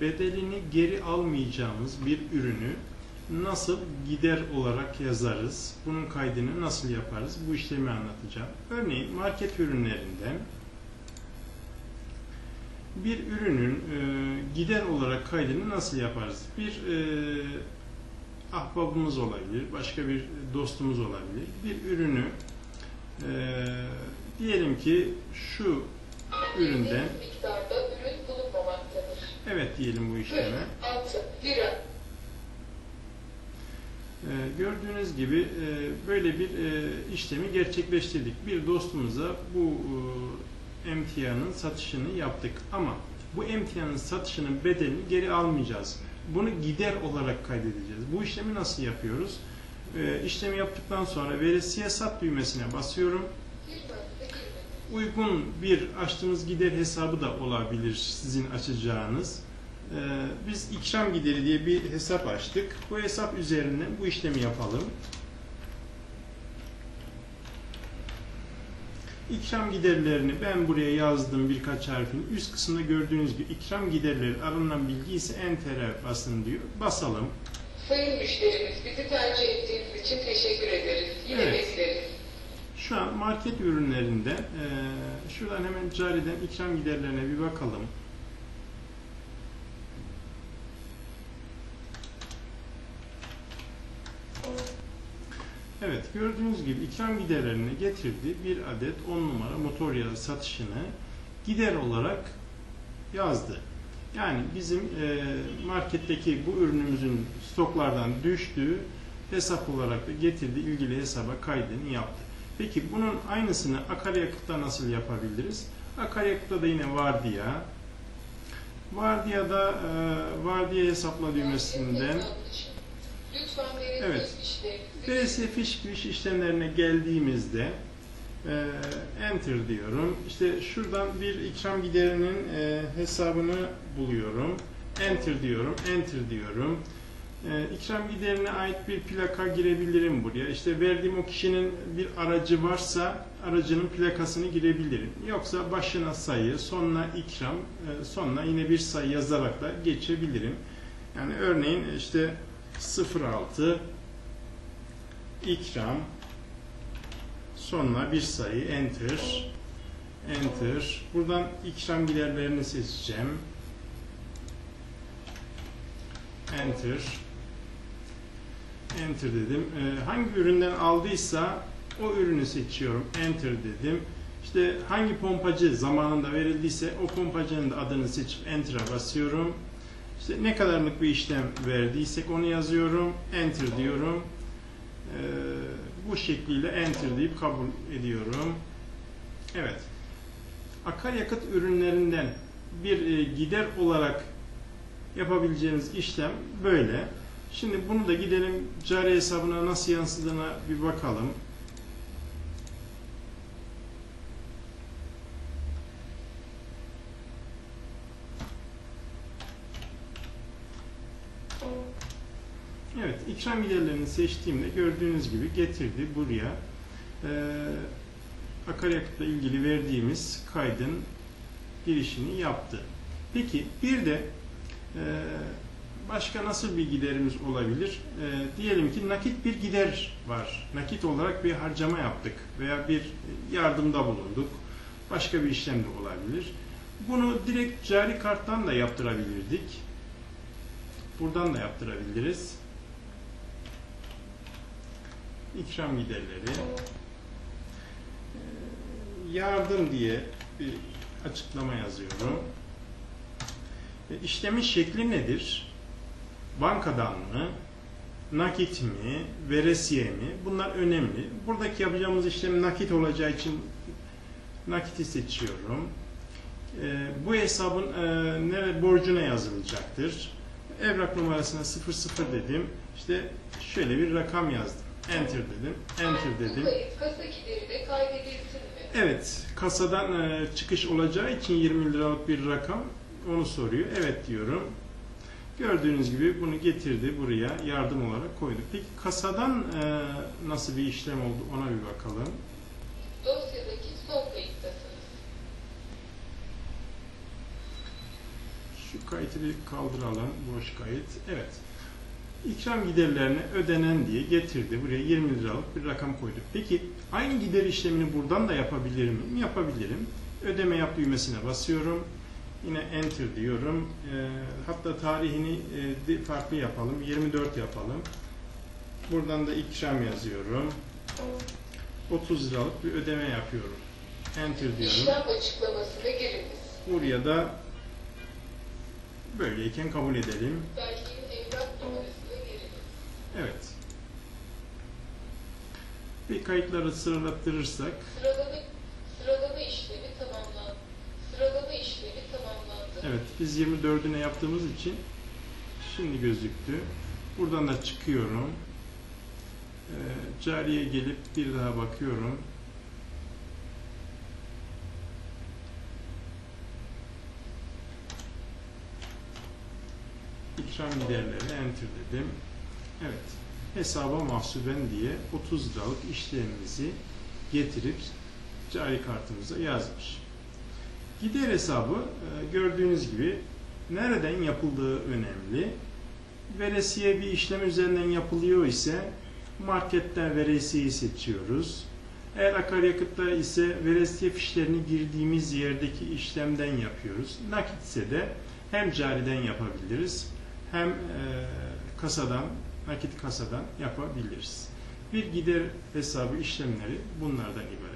bedelini geri almayacağımız bir ürünü nasıl gider olarak yazarız? Bunun kaydını nasıl yaparız? Bu işlemi anlatacağım. Örneğin market ürünlerinden bir ürünün e, gider olarak kaydını nasıl yaparız? Bir e, ahbabımız olabilir, başka bir dostumuz olabilir. Bir ürünü e, diyelim ki şu üründen. Evet diyelim bu işleme. 6 lira. Ee, gördüğünüz gibi e, böyle bir e, işlemi gerçekleştirdik. Bir dostumuza bu e, emtianın satışını yaptık. Ama bu emtianın satışının bedelini geri almayacağız. Bunu gider olarak kaydedeceğiz. Bu işlemi nasıl yapıyoruz? İşlemi yaptıktan sonra veresiye sat düğmesine basıyorum. Uygun bir açtığımız gider hesabı da olabilir sizin açacağınız. Ee, biz ikram gideri diye bir hesap açtık. Bu hesap üzerinden bu işlemi yapalım. İkram giderlerini ben buraya yazdım birkaç harfin. Üst kısımda gördüğünüz gibi ikram giderleri alınan bilgi ise enter'e basın diyor. Basalım. Sayın müşterimiz bizi tercih ettiğiniz için teşekkür ederiz. Yine Evet. bekleriz. Şu an market ürünlerinde e, şuradan hemen cariden ikram giderlerine bir bakalım. Evet gördüğünüz gibi ikram giderlerini getirdi. Bir adet 10 numara motor yağı satışını gider olarak yazdı. Yani bizim e, marketteki bu ürünümüzün stoklardan düştüğü hesap olarak da getirdi ilgili hesaba kaydını yaptı. Peki bunun aynısını akaryakıtta nasıl yapabiliriz? Akaryakıtta da yine vardiya. Vardiyada e, vardiya hesapla düğmesinden Evet. Veresiye fiş giriş işlemlerine geldiğimizde e, enter diyorum. İşte şuradan bir ikram giderinin e, hesabını buluyorum. Enter diyorum, enter diyorum. E, ikram giderine ait bir plaka girebilirim buraya. İşte verdiğim o kişinin bir aracı varsa aracının plakasını girebilirim. Yoksa başına sayı, sonuna ikram, e, sonuna yine bir sayı yazarak da geçebilirim. Yani örneğin işte 06 ikram sonuna bir sayı enter enter buradan ikram giderlerini seçeceğim enter enter dedim Ee, hangi üründen aldıysa o ürünü seçiyorum enter dedim işte hangi pompacı zamanında verildiyse o pompacının da adını seçip enter'a basıyorum işte ne kadarlık bir işlem verdiysek onu yazıyorum enter diyorum ee, bu şekliyle enter deyip kabul ediyorum. Evet. Akaryakıt ürünlerinden bir e, gider olarak yapabileceğimiz işlem böyle. Şimdi bunu da gidelim cari hesabına nasıl yansıdığına bir bakalım. Evet, ikram giderlerini seçtiğimde gördüğünüz gibi getirdi buraya. Ee, akaryakıtla ilgili verdiğimiz kaydın girişini yaptı. Peki bir de e, başka nasıl bir giderimiz olabilir? E, diyelim ki nakit bir gider var. Nakit olarak bir harcama yaptık veya bir yardımda bulunduk. Başka bir işlem de olabilir. Bunu direkt cari karttan da yaptırabilirdik. Buradan da yaptırabiliriz. İkram giderleri. Ee, Yardım diye bir açıklama yazıyorum. E, İşlemin şekli nedir? Bankadan mı? Nakit mi? Veresiye mi? Bunlar önemli. Buradaki yapacağımız işlem nakit olacağı için nakiti seçiyorum. E, bu hesabın e, nere borcuna yazılacaktır. Evrak numarasına 00 dedim. İşte şöyle bir rakam yazdım. Enter dedim. Enter dedim. kasa gideri de kaydedilsin mi? Evet, kasadan e, çıkış olacağı için 20 liralık bir rakam onu soruyor. Evet diyorum. Gördüğünüz gibi bunu getirdi buraya yardım olarak koydu. Peki kasadan e, nasıl bir işlem oldu ona bir bakalım. Dosyadaki son kayıttasınız. Şu kayıtı bir kaldıralım. Boş kayıt. Evet. İkram giderlerine ödenen diye getirdi. Buraya 20 liralık bir rakam koyduk. Peki aynı gider işlemini buradan da yapabilir miyim? Yapabilirim. Ödeme yap düğmesine basıyorum. Yine enter diyorum. Ee, hatta tarihini e, farklı yapalım. 24 yapalım. Buradan da ikram yazıyorum. 30 liralık bir ödeme yapıyorum. Enter diyorum. İşlem açıklamasına giriniz. Buraya da böyleyken kabul edelim. Belgenin evrak numarasına giriniz. Evet. Bir kayıtları sıralattırırsak Sıralama, evet biz 24'üne yaptığımız için şimdi gözüktü. Buradan da çıkıyorum. Ee, cariye gelip bir daha bakıyorum. İkram giderleri enter dedim. Evet. Hesaba mahsuben diye 30 liralık işlemimizi getirip cari kartımıza yazmış. Gider hesabı e, gördüğünüz gibi nereden yapıldığı önemli. Veresiye bir işlem üzerinden yapılıyor ise marketten veresiyeyi seçiyoruz. Eğer akaryakıtta ise veresiye fişlerini girdiğimiz yerdeki işlemden yapıyoruz. Nakitse de hem cariden yapabiliriz hem e, kasadan, nakit kasadan yapabiliriz. Bir gider hesabı işlemleri bunlardan ibaret.